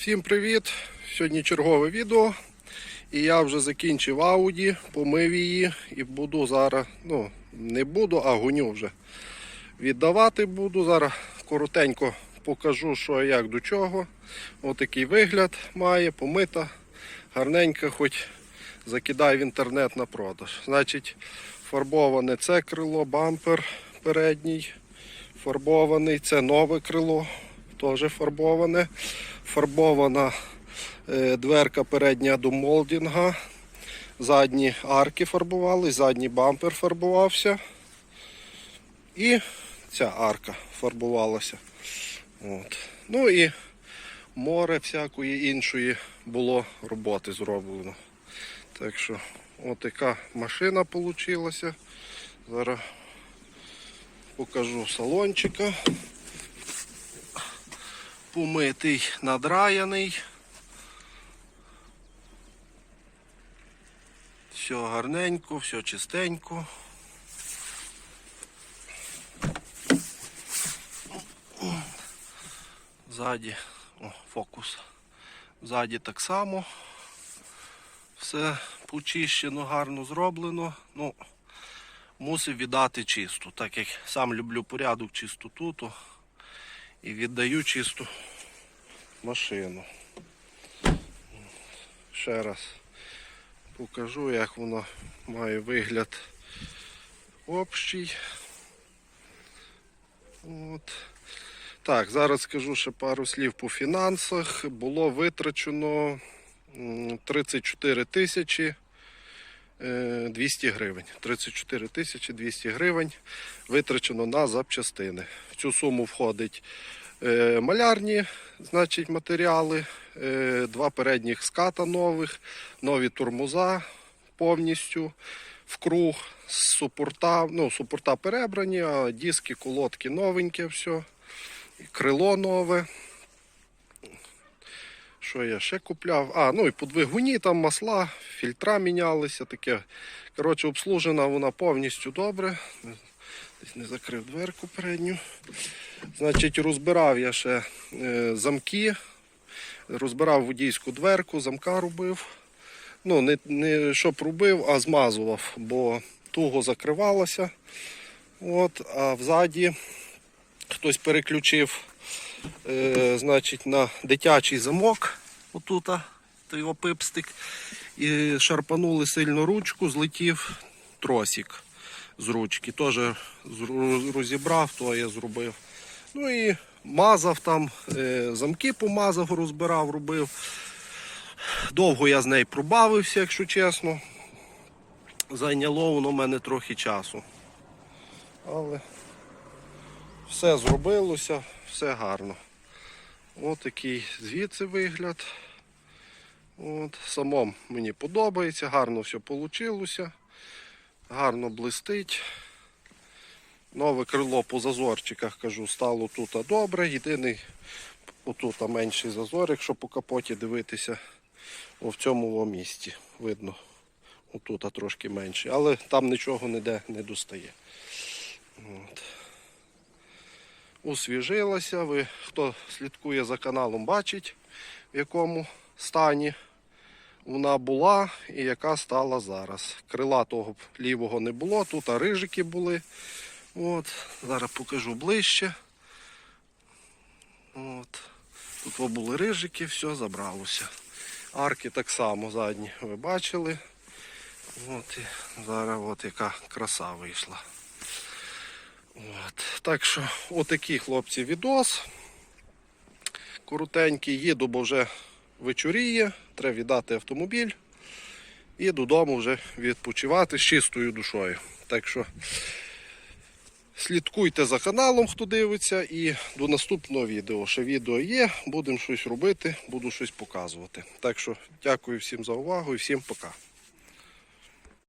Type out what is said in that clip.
Всім привіт! Сьогодні чергове відео. І я вже закінчив ауді, помив її і буду зараз, ну, не буду, а гоню вже. Віддавати буду. Зараз коротенько покажу, що як до чого. Отакий вигляд має, помита, гарненька, хоч закидай в інтернет на продаж. Значить, фарбоване це крило, бампер передній. Фарбований, це нове крило, теж фарбоване. Фарбована е, дверка передня до молдінга. Задні арки фарбували, задній бампер фарбувався. І ця арка фарбувалася. От. Ну і море всякої іншої було роботи зроблено. Так що отака машина вийшла. Зараз покажу салончика. Помитий, надраяний. Все гарненько, все чистенько. Ззаді, о, фокус. Ззаді так само. Все почищено, гарно зроблено. Ну, мусив віддати чисту, так як сам люблю порядок чистоту, то і віддаю чисту машину. Ще раз покажу, як воно має вигляд общий. От. Так, зараз скажу ще пару слів по фінансах. Було витрачено 34 тисячі 200 гривень. 34 тисячі 200 гривень витрачено на запчастини. В цю суму входить е, малярні значить, матеріали, е, два передніх ската нових, нові тормоза повністю в круг, супорта, ну, супорта перебрані, а диски, колодки новеньке все, крило нове. Що я ще купляв? А, ну і по двигуні там масла, фільтра мінялися, таке. Коротше, обслужена вона повністю добре. Десь не закрив дверку передню. Значить, розбирав я ще е, замки, розбирав водійську дверку, замка робив. Ну, не, не щоб робив, а змазував, бо туго закривалося. От, а взаді хтось переключив е, значить, на дитячий замок, отута, той опипстик, і шарпанули сильно ручку, злетів тросик з ручки. Теж розібрав, то я зробив. Ну і мазав там, е, замки помазав, розбирав, робив. Довго я з нею пробавився, якщо чесно. Зайняло воно в мене трохи часу. Але все зробилося, все гарно. Ось такий звідси вигляд. От, самому мені подобається, гарно все вийшло. Гарно блистить. Нове крило по зазорчиках, кажу, стало тут добре. Єдиний отут менший зазор, якщо по капоті дивитися, о, в цьому місці видно. Отут трошки менший, але там нічого ніде не достає. От. Освіжилася. Ви, хто слідкує за каналом, бачить, в якому стані вона була і яка стала зараз. Крила того лівого не було, тут рижики були. От. Зараз покажу ближче. От. Тут були рижики, все забралося. Арки так само задні, ви бачили. От і зараз от яка краса вийшла. От. Так що отакий хлопці відос. Коротенький, їду, бо вже вечоріє, треба віддати автомобіль і додому вже відпочивати з чистою душою. Так що слідкуйте за каналом, хто дивиться, і до наступного відео. Ще відео є, будемо щось робити, буду щось показувати. Так що дякую всім за увагу і всім пока.